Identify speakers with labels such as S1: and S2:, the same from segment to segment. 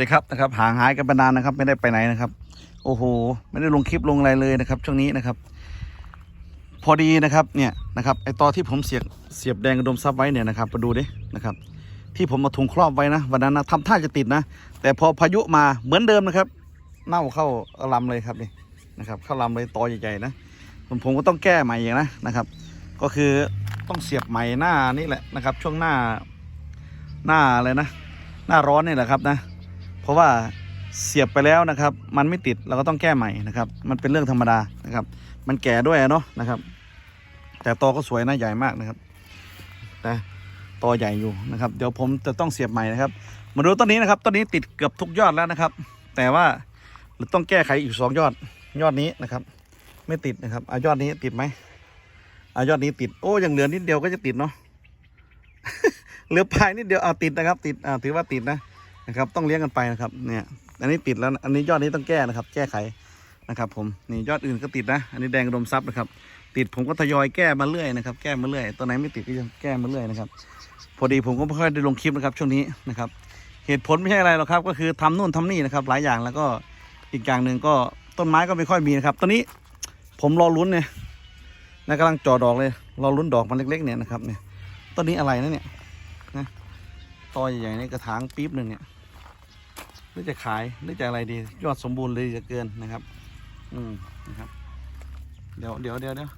S1: เลยครับนะครับห่างหายกันไปนานนะครับ ไม่ได้ไปไหนนะครับ โอ้โห ไม่ได้ลงคลิปลงอะไรเลยนะครับ ช่วงนี้นะครับ พอดีนะครับเนี่ยนะครับไอตอที่ผมเสียบเสียบแดงกระดมซับไว้เนี่ยนะครับมาดูดินะครับ ที่ผมมาถุงครอบไว้นะวันนั้นนะทำท่าจะติดนะ แต่พอพายุมาเหมือนเดิมนะครับ เน่าเข้าลำเลยครับนี่นะครับ เข้าลำเลยตอใหญ่ๆนะผมผมก็ต้องแก้ใหม่อย่างนะนะครับ ก็คือต้องเสียบใหม่หน้านี่แหละนะครับ ช่วงหน้าหน้าอะไรนะ หน้าร้อนนี่แหละครับนะ ราะว่าเสียบไปแล้วนะครับ มันไม่ติดเราก็ต้องแก้ใหม่นะครับ มันเป็นเรื่องธรรมดานะครับ มันแก่ด้วยเนาะนะครับ แต่ตอก็สวยนะใหญ่มากนะครับแต่ตอใหญ่อยู่นะครับ เดี๋ยวผมจะต้องเสียบใหม่นะครับ มาดูต้นนี้นะครับต้นนี้ติดเกือบทุกยอดแล้วนะครับ แต่ว่าเราต้องแก้ไขอีกสองยอดยอดนี้นะครับ ไม่ติดนะครับอายอดนี้ติดไหมอายอดนี้ติดโอ้ยังเหลือนิดเดียวก็จะติดเนาะเหลือปลายนิดเดียวเอาติดนะครับ ติดอ่าถือว่าติดนะ นะครับ ต้องเลี้ยงกันไปนะครับเนี่ยอันนี้ติดแล้วอันนี้ยอดนี้ต้องแก้นะครับ แก้ไขนะครับ ผมนี่ยอดอื่นก็ติดนะ อันนี้แดงดมซับนะครับ ติดผมก็ทยอยแก้มาเรื่อยนะครับ แก้มาเรื่อยตัวไหนไม่ติดก็จะแก้มาเรื่อยนะครับ พอดีผมก็ไม่ค่อยได้ลงคลิปนะครับช่วงนี้นะครับ เหตุผลไม่ใช่อะไรหรอกครับ ก็คือทำนู่นทำนี่นะครับ หลายอย่างแล้วก็อีกอย่างหนึ่งก็ต้นไม้ก็ไม่ค่อยมีนะครับตอนนี้ผมรอลุ้นเนี่ยนะกำลังจ่อดอกเลยรอลุ้นดอกมันเล็กๆเนี่ยนะครับเนี่ยต้นนี้อะไรนะเนี่ย ตอใหญ่ๆในกระถางปี๊บหนึ่งเนี่ยหรือจะขายหรือจะอะไรดี ยอดสมบูรณ์เลยจะเกินนะครับ อืมนะครับ เดี๋ยวเดี๋ยวเดี๋ยวเดี๋ยว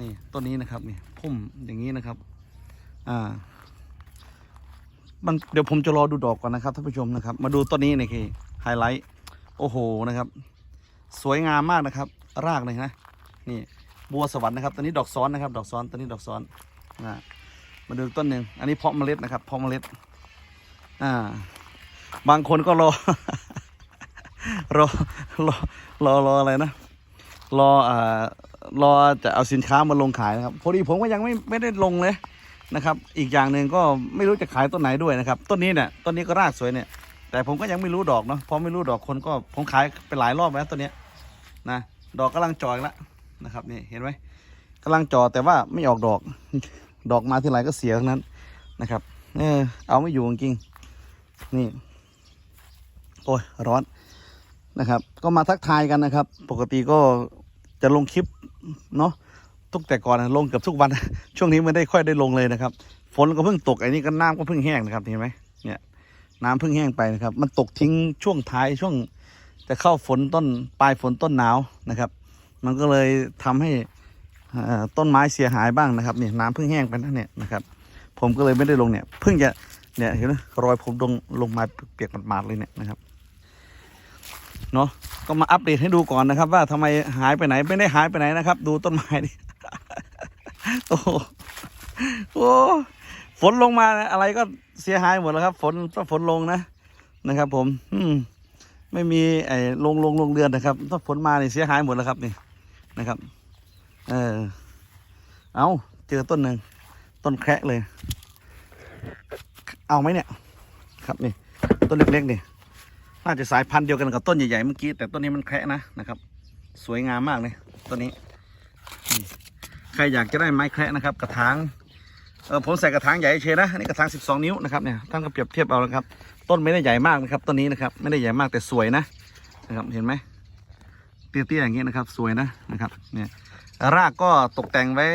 S1: นี่ต้นนี้นะครับนี่พุ่มอย่างนี้นะครับ อ่า มันเดี๋ยวผมจะรอดูดอกก่อนนะครับท่านผู้ชมนะครับ มาดูต้นนี้นี่คือไฮไลท์โอ้โหนะครับ สวยงามมากนะครับ รากเลยนะนี่บัวสวรรค์นะครับตัวนี้ดอกซ้อนนะครับ ดอกซ้อนตัวนี้ดอกซ้อนอ่า มาดูต้นหนึ่งอันนี้เพาะเมล็ดนะครับเพาะเมล็ด อ่า บางคนก็รอ รอรอรอรออะไรนะรออ่ารอจะเอาสินค้ามาลงขายนะครับพอดีผมก็ยังไม่ไม่ได้ลงเลยนะครับ อีกอย่างหนึ่งก็ไม่รู้จะขายต้นไหนด้วยนะครับ ต้นนี้เนี่ยต้นนี้ก็รากสวยเนี่ย แต่ผมก็ยังไม่รู้ดอกเนาะเพราะไม่รู้ดอกคนก็ผมขายไปหลายรอบแล้วต้นเนี้ยนะดอกกำลังจ่ออีกแล้วนะครับนี่เห็นไหมกำลังจ่อแต่ว่าไม่ออกดอก ดอกมาที่ไรก็เสียทั้งนั้นนะครับ เออเอาไม่อยู่จริงนี่ โอ้ยร้อนนะครับ ก็มาทักทายกันนะครับ ปกติก็จะลงคลิปเนาะทุกแต่ก่อนลงเกือบทุกวัน ช่วงนี้ไม่ได้ค่อยได้ลงเลยนะครับ ฝนก็เพิ่งตกไอ้นี่ก็น้ำก็เพิ่งแห้งนะครับเห็นไหมเนี่ยน้ำเพิ่งแห้งไปนะครับ มันตกทิ้งช่วงท้ายช่วงจะเข้าฝนต้นปลายฝนต้นหนาวนะครับ มันก็เลยทำให้ ต้นไม้เสียหายบ้างนะครับเนี่ยน้ำเพิ่งแห้งไปนั่นเนี่ยนะครับ ผมก็เลยไม่ได้ลงเนี่ยเพิ่งจะเนี่ยเห็นไหมรอยผมลงลงมาเปียกหมาดๆเลยเนี่ยนะครับเนาะก็มาอัปเดตให้ดูก่อนนะครับ ว่าทำไมหายไปไหนไม่ได้หายไปไหนนะครับ ดูต้นไม้ดิโอ้โหฝนลงมาอะไรก็เสียหายหมดแล้วครับ ฝนถ้าฝนลงนะนะครับ ผม อืมไม่มีไอ้ลงลงลงเดือนนะครับ ถ้าฝนมาเนี่ยเสียหายหมดแล้วครับนี่นะครับ เออ เอาเจอต้นหนึ่ง ต้นแคระเลย เอาไหมเนี่ย ครับนี่ ต้นเล็กๆนี่น่าจะสายพันธุ์เดียวกันกับต้นใหญ่ๆเมื่อกี้ แต่ต้นนี้มันแคระนะนะครับ สวยงามมากเลยต้นนี้ ใครอยากจะได้ไม้แคระนะครับ กระถางเออผมใส่กระถางใหญ่เฉยนะอันนี้กระถาง 12 นิ้วนะครับเนี่ยท่านก็เปรียบเทียบเอานะครับ ต้นไม่ได้ใหญ่มากนะครับต้นนี้นะครับ ไม่ได้ใหญ่มากแต่สวยนะนะครับเห็นไหมเตี้ยๆอย่างนี้นะครับ สวยนะนะครับ เนี่ย รากก็ตกแต่งไว้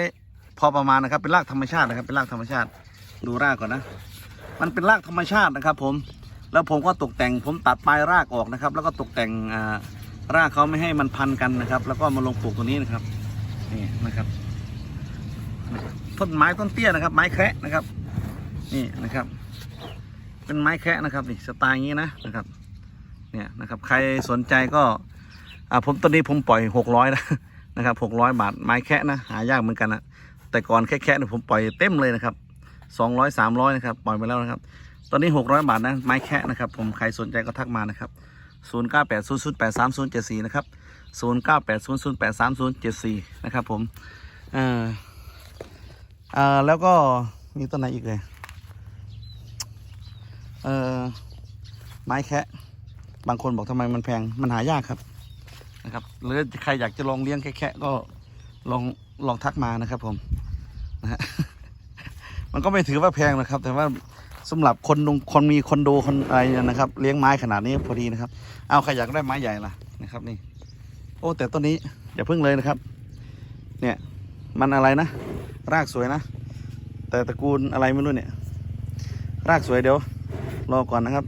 S1: พอประมาณนะครับ เป็นรากธรรมชาตินะครับ เป็นรากธรรมชาติ ดูรากก่อนนะ มันเป็นรากธรรมชาตินะครับ ผม แล้วผมก็ตกแต่ง ผมตัดปลายรากออกนะครับ แล้วก็ตกแต่งอ่ารากเขาไม่ให้มันพันกันนะครับ แล้วก็มาลงปลูกตัวนี้นะครับนี่นะครับต้นไม้ต้นเตี้ยนะครับ ไม้แคะนะครับ นี่นะครับ เป็นไม้แคะนะครับนี่สไตล์อย่างนี้นะนะครับ เนี่ยนะครับ ใครสนใจก็ อ่าผมต้นนี้ผมปล่อยหกร้อยนะ นะครับหกร้อยบาทไม้แคะนะหายากเหมือนกันนะแต่ก่อนแค่ๆเนี่ยผมปล่อยเต็มเลยนะครับสองร้อยสามร้อยนะครับปล่อยไปแล้วนะครับ ตอนนี้หกร้อยบาทนะไม้แคะนะครับ ผมใครสนใจก็ทักมานะครับศูนย์เก้าแปดศูนย์ศูนย์แปดสามศูนย์เจ็ดสี่นะครับศูนย์เก้าแปดศูนย์ศูนย์แปดสามศูนย์เจ็ดสี่นะครับผมเอ่ออ่าแล้วก็มีต้นไหนอีกเลยเออไม้แคะบางคนบอกทำไมมันแพงมันหายากครับ นะครับหรือใครอยากจะลองเลี้ยงแคะๆก็ลองลองทักมานะครับ ผมนะฮะมันก็ไม่ถือว่าแพงนะครับ แต่ว่าสำหรับคนลงคนมีคอนโดคนอะไรนะครับ เลี้ยงไม้ขนาดนี้พอดีนะครับ เอาใครอยากได้ไม้ใหญ่ล่ะนะครับนี่ โอ้แต่ต้นนี้อย่าเพึ่งเลยนะครับ เนี่ยมันอะไรนะ รากสวยนะ แต่ตระกูลอะไรไม่รู้เนี่ย รากสวยเดี๋ยว รอก่อนนะครับ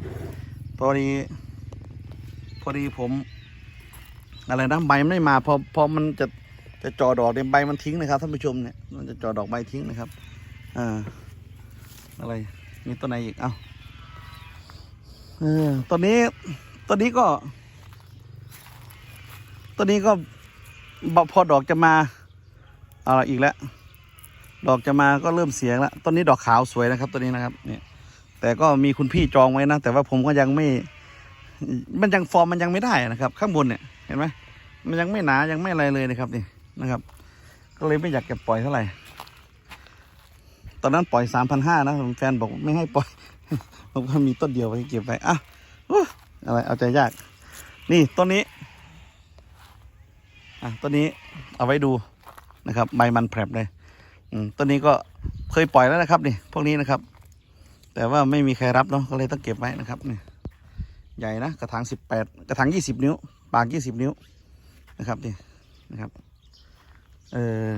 S1: พอดี พอดีผม อะไรนะใบมันไม่มาพอพอมันจะจะจอดอกเนี่ยใบมันทิ้งนะครับท่านผู้ชมเนี่ยมันจะจอดอกใบทิ้งนะครับอ่าอะไรมีต้นไหนอีกเอ้าเออต้นนี้ต้นนี้ก็ต้นนี้ก็บพอดอกจะมาอะไรอีกแล้ว ดอกจะมาก็เริ่มเสียงแล้วต้นนี้ดอกขาวสวยนะครับต้นนี้นะครับเนี่ยแต่ก็มีคุณพี่จองไว้นะ แต่ว่าผมก็ยังไม่ มันยังฟอร์มมันยังไม่ได้นะครับ ข้างบนเนี่ย เห็นไหมมันยังไม่หนายังไม่อะไรเลยนะครับนี่นะครับ ก็เลยไม่อยากเก็บปล่อยเท่าไหร่ ตอนนั้นปล่อยสามพันห้านะแฟนบอกไม่ให้ปล่อยผมก็มีต้นเดียวไว้เก็บไว้อะอู้อะไรเอาใจยาก นี่ต้นนี้อะต้นนี้เอาไว้ดูนะครับ ใบมันแผลบเลยอืมต้นนี้ก็เคยปล่อยแล้วนะครับนี่พวกนี้นะครับ แต่ว่าไม่มีใครรับเนาะก็เลยต้องเก็บไว้นะครับนี่ใหญ่นะกระถางสิบแปดกระถางยี่สิบนิ้ว ปากยี่สิบนิ้วนะครับนี่นะครับเออ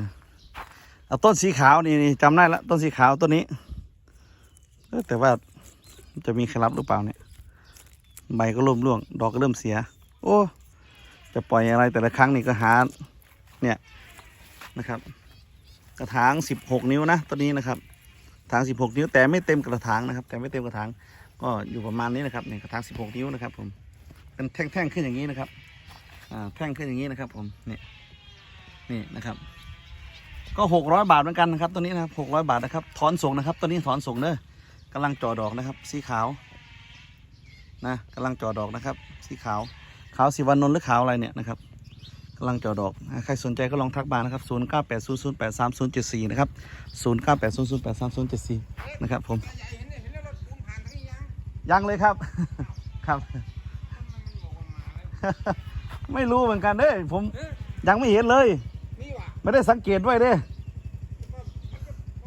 S1: เอาต้นสีขาวนี่นจำได้ละต้นสีขาวต้นนี้แต่ว่าจะมีใครรับหรือเปล่าเนี่ยใบก็เริ่มร่วง ดอกก็เริ่มเสีย โอ้จะปล่อยอะไรแต่ละครั้งนี่ก็หาเนี่ยนะครับ กระถางสิบหกนิ้วนะต้นนี้นะครับถางสิบหกนิ้ว แต่ไม่เต็มกระถางนะครับ แต่ไม่เต็มกระถางก็อยู่ประมาณนี้นะครับเนี่ยกระถางสิบหกนิ้วนะครับผมเป็นแท่งๆขึ้นอย่างนี้นะครับ แท่งขึ้นอย่างนี้นะครับ ผมเนี่ยนี่นะครับ ก็หกร้อยบาทเหมือนกันนะครับตัวนี้นะครับหกร้อยบาทนะครับถอนส่งนะครับตัวนี้ถอนส่งเด้อกำลังจ่อดอกนะครับ สีขาวนะกำลังจ่อดอกนะครับ สีขาวขาวสีวันนนหรือขาวอะไรเนี่ยนะครับกำลังจ่อดอก ใครสนใจก็ลองทักมานะครับศูนย์เก้าแปดศูนย์ศูนย์แปดสามศูนย์จ็ดสี่นะครับศูนย์เก้าแปดศูนย์ศูนย์แปดสามศูนย์จ็ดสี่นะครับผม ยังเลยครับ ครับ ไม่รู้เหมือนกันเด้ผมยังไม่เห็นเลย
S2: นี่ว่ะ
S1: ไม่ได้สังเกตด้วยเด้
S2: เพร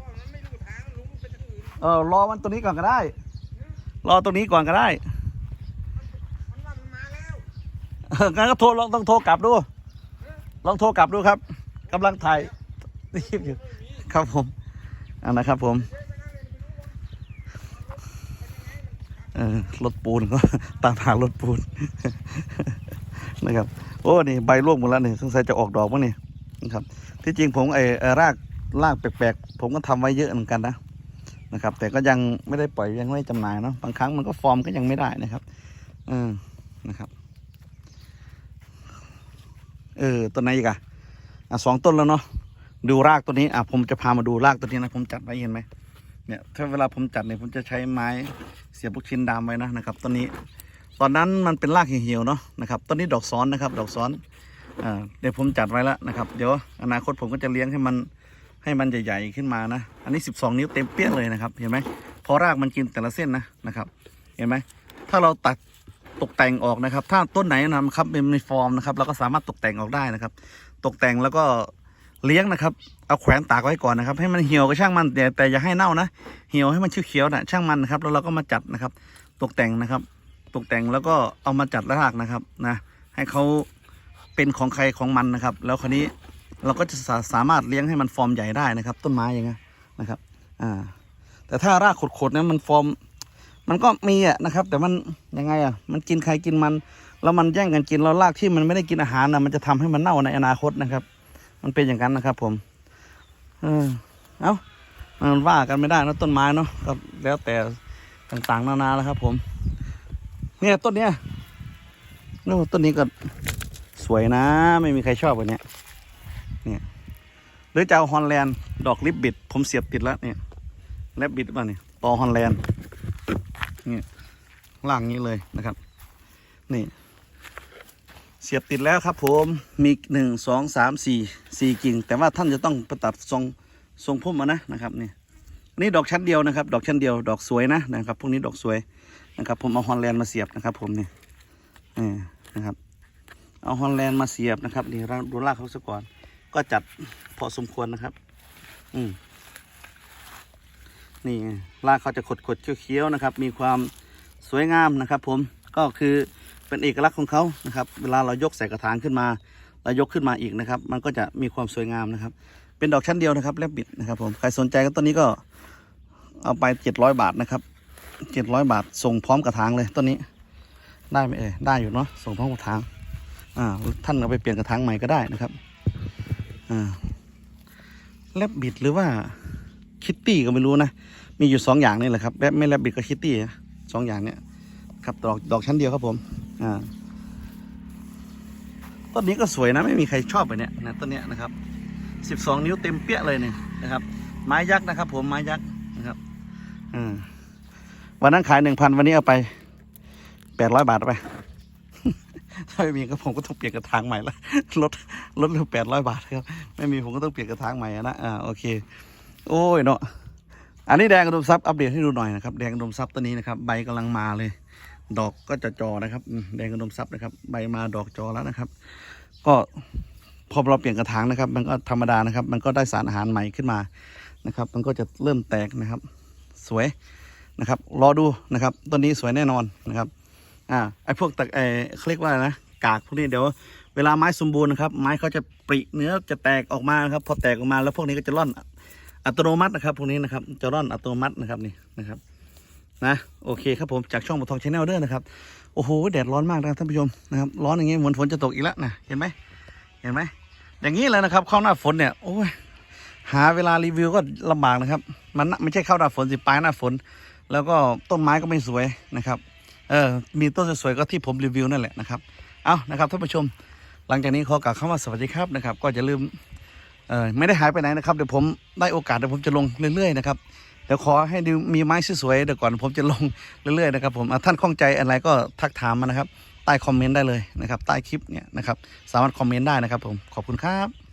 S2: าะมันไม่รู้ทางลุงไปทางอื่น
S1: เออรอมันตัวนี้ก่อนก็ได้ รอตัวนี้ก่อนก็ได้
S2: มันว่ามันมาแล้ว
S1: เอองั้นก็โทรลองต้องโทรกลับดู ลองโทรกลับดูครับกำลังถ่ายคลิปอยู่ครับผมอันนะครับผมเออรถปูนก็ตามหารถปูน นะครับโอ้นี่ใบร่วงหมดแล้วนี่สงสัยจะออกดอกมั้งนี่นะครับ ที่จริงผมไอ้รากรากแปลกๆ ผมก็ทำไว้เยอะเหมือนกันนะนะครับ แต่ก็ยังไม่ได้ปล่อยยังไม่ได้จำหน่ายเนาะบางครั้งมันก็ฟอร์มก็ยังไม่ได้นะครับเออนะครับเออต้นไหนอีกอะอะสองต้นแล้วเนาะดูรากตัวนี้อะผมจะพามาดูรากตัวนี้นะผมจัดไว้เห็นไหมเนี่ยถ้าเวลาผมจัดเนี่ยผมจะใช้ไม้เสียบลูกชิ้นดามไว้นะนะครับต้นนี้ ตอนนั้นมันเป็นรากเหี่ยวๆเนาะนะครับต้นนี้ดอกซ้อนนะครับ ดอกซ้อนอ่าเดี๋ยวผมจัดไว้แล้วนะครับ เดี๋ยวอนาคตผมก็จะเลี้ยงให้มันให้มันใหญ่ๆขึ้นมานะ อันนี้ 12 นิ้วเต็มเปี้ยเลยนะครับ เห็นไหมเพราะรากมันกินแต่ละเส้นนะนะครับ เห็นไหมถ้าเราตัดตกแต่งออกนะครับ ถ้าต้นไหนนะครับเป็นในฟอร์มนะครับเราก็สามารถตกแต่งออกได้นะครับ ตกแต่งแล้วก็เลี้ยงนะครับ เอาแขวนตากไว้ก่อนนะครับ ให้มันเหี่ยวก็ช่างมันแต่แต่อย่าให้เน่านะ เหี่ยวให้มันเขียวๆนะช่างมันนะครับ แล้วเราก็มาจัดนะครับ ตกแต่งนะครับ กแต่งแล้วก็เอามาจัดรากนะครับนะ ให้เขาเป็นของใครของมันนะครับ แล้วคราวนี้เราก็จะสาสามารถเลี้ยงให้มันฟอร์มใหญ่ได้นะครับ ต้นไม้อย่างเงี้ยนะครับอ่าแต่ถ้ารากขดๆเนี่ยมันฟอร์ม มันก็มีอะนะครับ แต่มันยังไงอะมันกินใครกินมัน แล้วมันแย่งกันกินแล้วรากที่มันไม่ได้กินอาหารนะมันจะทำให้มันเน่าในอนาคตนะครับ มันเป็นอย่างนั้นนะครับ ผม เออเอามันว่ากันไม่ได้นะต้นไม้เนาะก็แล้วแต่ต่างๆ นานาแล้วครับ ผม เนี่ยต้นเนี้ยโอ้ต้นนี้ก็สวยนะ ไม่มีใครชอบอันเนี้ยเนี่ยหรือจะเอาฮอลแลนด์ดอกลิปบิด ผมเสียบติดแล้วเนี่ยแลบบิดป่ะเนี่ยต่อฮอลแลนด์เนี่ยล่างนี้เลยนะครับ นี่ เสียบติดแล้วครับ ผมมีหนึ่งสองสามสี่สี่กิ่ง แต่ว่าท่านจะต้องไปตัดทรงทรงพุ่มมานะนะครับนี่นี่ดอกชั้นเดียวนะครับ ดอกชั้นเดียว ดอกสวยนะนะครับ พวกนี้ดอกสวย นะครับ ผมเอาฮอลแลนด์มาเสียบนะครับ ผมนี่นี่นะครับ เอาฮอลแลนด์มาเสียบนะครับนี่เราดูรากเขาซะก่อน ก็จัดพอสมควรนะครับ อืมนี่ไงรากเขาจะขดขดเขี้ยวๆนะครับ มีความสวยงามนะครับ ผมก็คือเป็นเอกลักษณ์ของเขานะครับ เวลาเรายกใส่กระถางขึ้นมาเรายกขึ้นมาอีกนะครับ มันก็จะมีความสวยงามนะครับ เป็นดอกชั้นเดียวนะครับแลบบิดนะครับ ผมใครสนใจก็ต้นนี้ก็เอาไปเจ็ดร้อยบาทนะครับ เจ็ดร้อยบาท ส่งพร้อมกระถางเลยต้นนี้ ได้ไหมเอ่ยได้อยู่เนาะส่งพร้อมกระถางอ่าท่านเอาไปเปลี่ยนกระถางใหม่ก็ได้นะครับอ่าแลบบิดหรือว่าคิตตี้ก็ไม่รู้นะ มีอยู่สองอย่างนี่แหละครับแบบไม่แลบบิดกับคิตตี้สองอย่างเนี้ยครับดอกดอกชั้นเดียวครับผมอ่าต้นนี้ก็สวยนะไม่มีใครชอบไปเนี่ยนะต้นเนี้ยนะครับสิบสองนิ้วเต็มเปี้ยเลยเนี่ยนะครับ ไม้ยักษ์นะครับ ผมไม้ยักษ์นะครับอ่า วันนั้นขายหนึ่งพันวันนี้เอาไปแปดร้อยบาทไป ถ้าไม่มีก็ผมก็ต้องเปลี่ยนกระถางใหม่ละลดลดเหลือแปดร้อยบาทครับ ไม่มีผมก็ต้องเปลี่ยนกระถางใหม่อะนะอ่าโอเค โอ้ยเนาะอันนี้แดงกระดุมซับอัปเดตให้ดูหน่อยนะครับแดงกระดุมซับตัวนี้นะครับ ใบกำลังมาเลย ดอกก็จะจอนะครับ แดงกระดุมซับนะครับ ใบมาดอกจอแล้วนะครับ ก็พอเราเปลี่ยนกระถางนะครับ มันก็ธรรมดานะครับ มันก็ได้สารอาหารใหม่ขึ้นมานะครับ มันก็จะเริ่มแตกนะครับ สวย นะครับรอดูนะครับต้นนี้สวยแน่นอนนะครับอ่าไอ้พวกตะไอ้เขาเรียกว่าอะไรนะกากพวกนี้เดี๋ยวเวลาไม้สมบูรณ์นะครับไม้เขาจะปริเนื้อจะแตกออกมาครับพอแตกออกมาแล้วพวกนี้ก็จะร่อนอัตโนมัตินะครับพวกนี้นะครับจะร่อนอัตโนมัตินะครับนี่นะครับนะโอเคครับผมจากช่องบททองชาแนลเด้อนะครับโอ้โหแดดร้อนมากนะท่านผู้ชมนะครับร้อนอย่างงี้เหมือนฝนจะตกอีกแล้วนะเห็นไหมเห็นไหมอย่างนี้เลยนะครับเข้าหน้าฝนเนี่ยโอ้ยหาเวลารีวิวก็ลำบากนะครับ มันไม่ใช่เข้าหน้าฝนสิปลายหน้าฝน แล้วก็ต้นไม้ก็ไม่สวยนะครับเออมีต้นสวยๆก็ที่ผมรีวิวนั่นแหละนะครับเอานะครับท่านผู้ชม หลังจากนี้ขอกล่าวคำว่าสวัสดีครับนะครับ ก็จะลืมเออไม่ได้หายไปไหนนะครับเดี๋ยวผมได้โอกาสเดี๋ยวผมจะลงเรื่อยๆนะครับเดี๋ยวขอให้ดูมีไม้สวยๆเดี๋ยวก่อนผมจะลงเรื่อยๆนะครับผมท่านข้องใจอะไรก็ทักถามมานะครับใต้คอมเมนต์ได้เลยนะครับใต้คลิปเนี่ยนะครับสามารถคอมเมนต์ได้นะครับผมขอบคุณครับ